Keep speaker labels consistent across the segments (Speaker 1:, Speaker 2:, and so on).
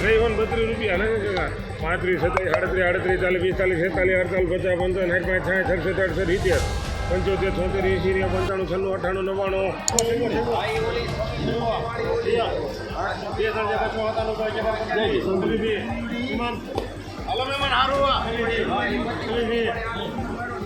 Speaker 1: ત્રેવન બત્રીસ રૂપિયા ને કાકા પાંત્રીસ સત્તાવીસ આડત્રીસ આડત્રીસ ચાલીસ પિસ્તાલીસ છેતાલીસ અડતાલીસ પચાસ પંચાવન સાઠ પાંચ સાઠ સડસઠ અડસઠ ઇતિહાસ પંચોતેર છોતેર એસી ને પંચાણું છન્નું અઠાણું નવ્વાણું હાલો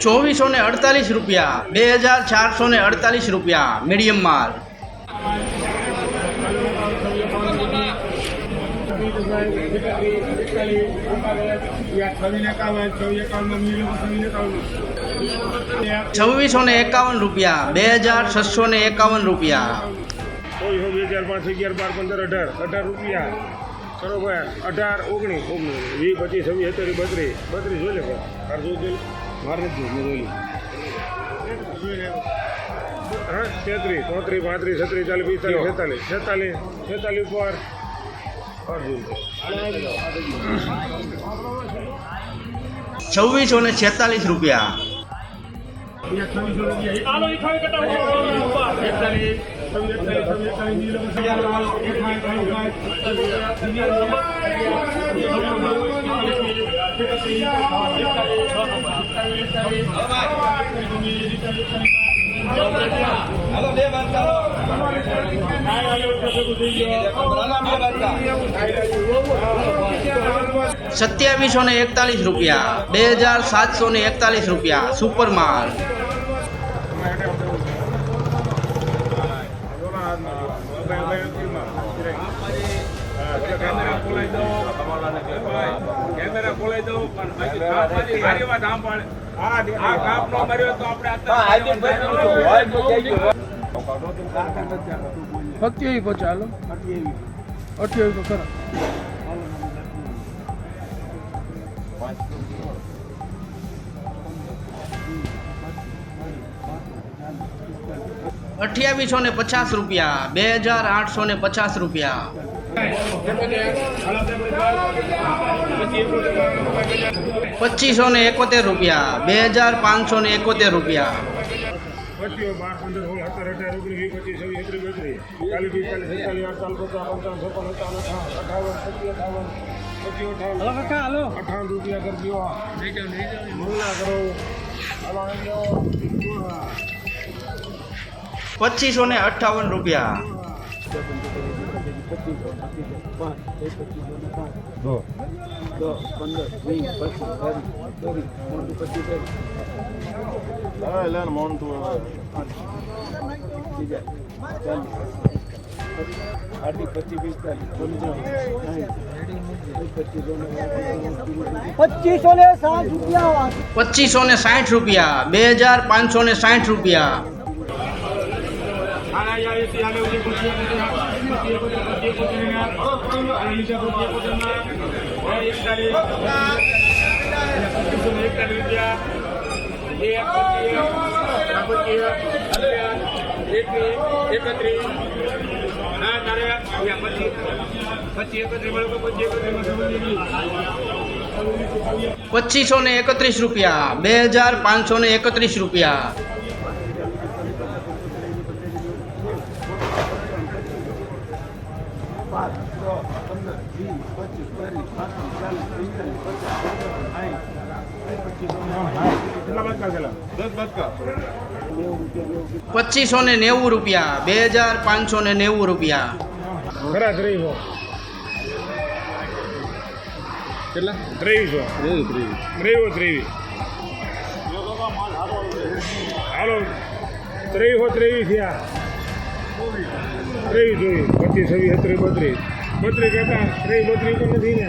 Speaker 2: ચોવીસો ને અડતાલીસ રૂપિયા, બે હજાર ચારસો ને અડતાલીસ રૂપિયા મીડિયમ માલ. છવ્વીસો ને એકાવન રૂપિયા, બે હજાર છસો ને એકાવન રૂપિયા.
Speaker 1: હજાર પાંચ અગિયાર, બાર, પંદર, અઢાર. અઢાર રૂપિયા. બરોબર. અઢાર, ઓગણીસ. ઓગણીસ. વીસ, પચીસ, છવ્વીસ સત્તરીસ બત્રીસ. બત્રીસ જોઈ લે ભાઈ. તાર જોઈ હા તેત્રીસ ચોત્રીસ પાંત્રીસ છત્રીસ ચાલીસ પિસ્તાલીસ છેતાલીસ છેતાલીસ છેતાલીસ ઉપર. અર્જુન
Speaker 2: છવ્વીસો ને છેતાલીસ રૂપિયા. સત્યાવીસો ને એકતાલીસ રૂપિયા બે હજાર સાતસો ને એકતાલીસ રૂપિયા સુપર માલ
Speaker 3: કેમેરા દઉં પણ બાકી મારી મારી વાત આમ પાડે આ કાપ નો મર્યો તો આપણે
Speaker 4: સત્યાવી પચાસ હાલો. અઠ્યાવી તો ખરા.
Speaker 2: અઠ્યાવીસો ને પચાસ રૂપિયા બે હજાર આઠસો ને પચાસ રૂપિયા. પચીસો ને એકોતેર રૂપિયા. બે હજાર પાંચસો ને એકોતેર રૂપિયા.
Speaker 1: સોળ સત્તર અઢાર ઓગણીસ વીસ પચીસ છવ્વીસ સત્રીસ બત્રીસ ચાલીસ પિસ્તાલીસ છેતાલીસ અડતાલીસ પચાસ પંચાવન છપ્પન સત્તાવન અઠાવન પચીસ અઠાવન પચીસ અઠાવન અઠાવન રૂપિયા કરી દો મંગલા કરો હાલો આવી જાઓ
Speaker 2: પચીસો ને અઠ્ઠાવન રૂપિયા
Speaker 4: પચીસો ને સાત રૂપિયા
Speaker 2: પચીસો ને સાઠ રૂપિયા બે હજાર પાંચસો ને પછી રૂપિયા પચીસો ને એકત્રીસ રૂપિયા, બે હજાર પાંચસો ને એકત્રીસ રૂપિયા. પચીસો ને નેવું રૂપિયા, બે હજાર પાંચસો ને નેવું રૂપિયા.
Speaker 1: ખરા ત્રેવીસો કેટલા? ત્રેવીસો. ત્રેવીસ ત્રેવીસ. હાલો. ત્રેવીસો ત્રેવીસ થયા. ત્રેવીસ ચોવીસ પચીસ છવ્વીસ ત્રીસ બત્રીસ. બત્રીસ કાકા ત્રેવીસ બત્રી તો નથી ને.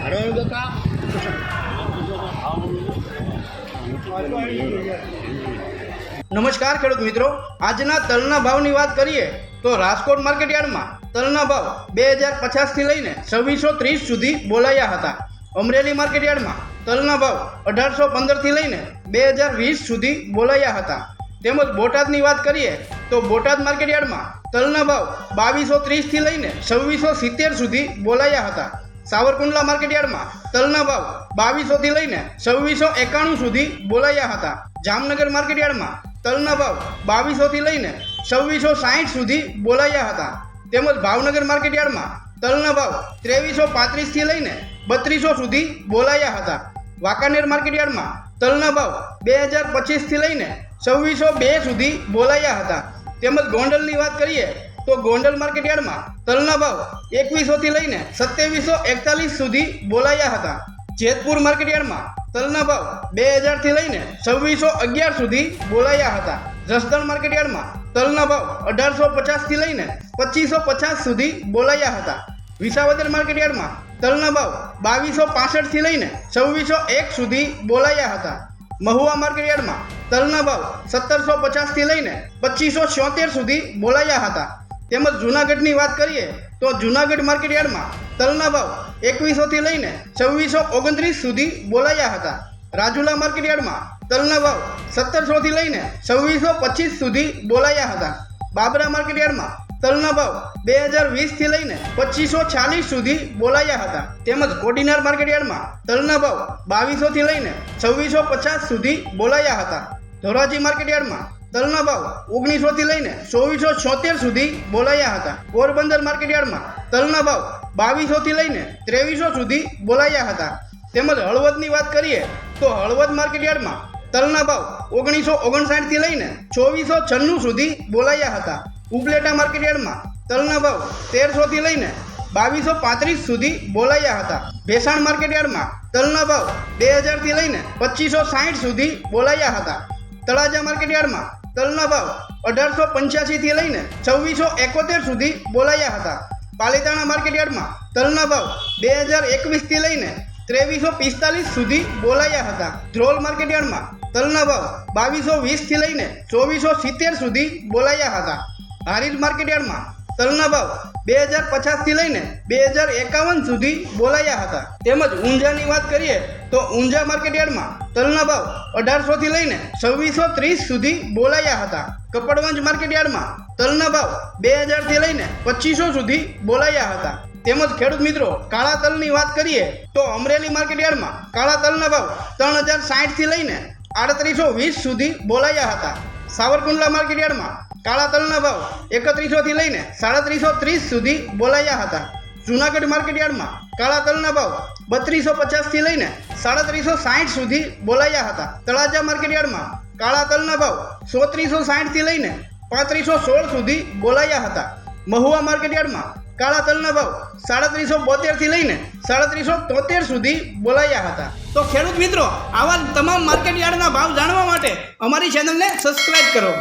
Speaker 2: નમસ્કાર ખેડૂત મિત્રો. આજના તલના ભાવની વાત કરીએ તો રાજકોટ માર્કેટ યાર્ડમાં તલના ભાવ બે હજાર પચાસથી લઈને છવ્વીસો ત્રીસ સુધી બોલાયા હતા. અમરેલી માર્કેટ યાર્ડમાં તલના ભાવ અઢારસો પંદરથી લઈને બે હજાર વીસ સુધી બોલાયા હતા. તેમજ બોટાદની વાત કરીએ તો બોટાદ માર્કેટયાર્ડમાં તલના ભાવ બાવીસો ત્રીસથી લઈને છવ્વીસો સિત્તેર સુધી બોલાયા હતા. સાવરકુંડલા માર્કેટ યાર્ડમાં તલના ભાવ બાવીસોથી લઈને છવ્વીસો એકાણું સુધી બોલાયા હતા. જામનગર માર્કેટ યાર્ડમાં તલના ભાવ બાવીસોથી લઈને છવ્વીસો સાહીઠ સુધી બોલાયા હતા. તેમજ ભાવનગર માર્કેટયાર્ડમાં તલના ભાવ ત્રેવીસો પાંત્રીસથી લઈને બત્રીસો સુધી બોલાયા હતા. વાંકાનેર માર્કેટ યાર્ડમાં તલના ભાવ બે હજાર પચીસથી લઈને છવ્વીસો બે સુધી બોલાયા હતા. તેમજ ગોંડલની વાત કરીએ તો ગોંડલ માર્કેટ યાર્ડમાં તલના ભાવ એકવીસોથી લઈને સત્યાવીસો એકતાલીસ સુધી બોલાયા હતા. જેતપુર માર્કેટ યાર્ડમાં તલના ભાવ બે હજારથી લઈને છવ્વીસો અગિયાર સુધી બોલાયા હતા. જસદણ માર્કેટ યાર્ડમાં તલના ભાવ અઢારસો પચાસથી લઈને પચીસો પચાસ સુધી બોલાયા હતા. વિસાવદર માર્કેટ યાર્ડમાં તલના ભાવ બાવીસો પાસઠથી લઈને છવ્વીસો એક સુધી બોલાયા હતા. મહુવા માર્કેટ યાર્ડમાં તલના ભાવ સત્તરસો પચાસથી લઈને પચીસો છોતેર સુધી બોલાયા હતા. તેમજ જૂનાગઢની વાત કરીએ તો જૂનાગઢ માર્કેટ યાર્ડમાં તલના ભાવ એકવીસોથી લઈને છવ્વીસો ઓગણત્રીસ સુધી બોલાયા હતા. રાજુલા માર્કેટ યાર્ડમાં તલના ભાવ સત્તરસોથી લઈને છવ્વીસો પચીસ સુધી બોલાયા હતા. બાબરા માર્કેટ યાર્ડમાં તલના ભાવ બે હજાર વીસથી લઈને પચીસો ચાલીસ સુધી બોલાયા હતા. તેમજ કોડીનાર માર્કેટ યાર્ડમાં તલના ભાવ બાવીસોથી લઈને છવ્વીસો પચાસ સુધી બોલાયા હતા. ધોરાજી માર્કેટ યાર્ડમાં તલના ભાવ ઓગણીસોથી લઈને ચોવીસો છોતેર સુધી બોલાયા હતા. પોરબંદર માર્કેટયાર્ડમાં તલના ભાવ બાવીસોથી લઈને ત્રેવીસો સુધી બોલાયા હતા. તેમજ હળવદની વાત કરીએ તો હળવદ માર્કેટ યાર્ડમાં તલના ભાવ ઓગણીસો ઓગણસાઠથી લઈને ચોવીસો છન્નું સુધી બોલાયા હતા. ઉપલેટા માર્કેટ યાર્ડમાં તલના ભાવ તેરસોથી લઈને બાવીસો પાંત્રીસ સુધી બોલાયા હતા. ભેસાણ માર્કેટ યાર્ડમાં તલના ભાવ બે હજારથી લઈને પચીસો સાઠ સુધી બોલાયા હતા. તળાજા માર્કેટ યાર્ડમાં તલના ભાવ અઢારસો પંચ્યાસીથી લઈને છવ્વીસો એકોતેર સુધી બોલાયા હતા. પાલિતાણા માર્કેટ યાર્ડમાં તલના ભાવ બે હજાર એકવીસથી લઈને ત્રેવીસો પિસ્તાલીસ સુધી બોલાયા હતા. ધ્રોલ માર્કેટ યાર્ડમાં તલના ભાવ બાવીસો વીસથી લઈને ચોવીસો સિત્તેર સુધી બોલાયા હતા. હારીજ માર્કેટ યાર્ડમાં તલના ભાવ બે હજાર પચાસથી લઈને બે હજાર એકાવન સુધી બોલાયા હતા. તેમજ ઊંઝાની વાત કરીએ તો ઊંઝા માર્કેટ યાર્ડમાં તલના ભાવ અઢારસોથી લઈને છવ્વીસો ત્રીસ સુધી બોલાયા હતા. કપડવંજ માર્કેટ યાર્ડમાં તલના ભાવ બે હજારથી લઈને પચીસો સુધી બોલાયા હતા. તેમજ ખેડૂત મિત્રો, કાળા તલની વાત કરીએ તો અમરેલી માર્કેટ યાર્ડમાં કાળા તલના ભાવ ત્રણ હજાર સાઠથી લઈને આડત્રીસો વીસ સુધી બોલાયા હતા. સાવરકુંડલા માર્કેટ યાર્ડમાં કાળા તલના ભાવ એકત્રીસોથી લઈને સાડત્રીસો ત્રીસ સુધી બોલાયા હતા. જૂનાગઢ માર્કેટયાર્ડમાં કાળા તલના ભાવ બત્રીસો પચાસથી લઈને સાડત્રીસો સાઠ સુધી બોલાયા હતા. તળાજા માર્કેટ યાર્ડમાં કાળા તલના ભાવ સોત્રીસો સાઠથી લઈને પાંત્રીસો સોળ સુધી બોલાયા હતા. મહુવા માર્કેટયાર્ડમાં કાળા તલના ભાવ સાડત્રીસો બોતેરથી લઈને સાડત્રીસો તોતેર સુધી બોલાયા હતા. તો ખેડૂત મિત્રો, આવા તમામ માર્કેટયાર્ડના ભાવ જાણવા માટે અમારી ચેનલને સબસ્ક્રાઇબ કરો.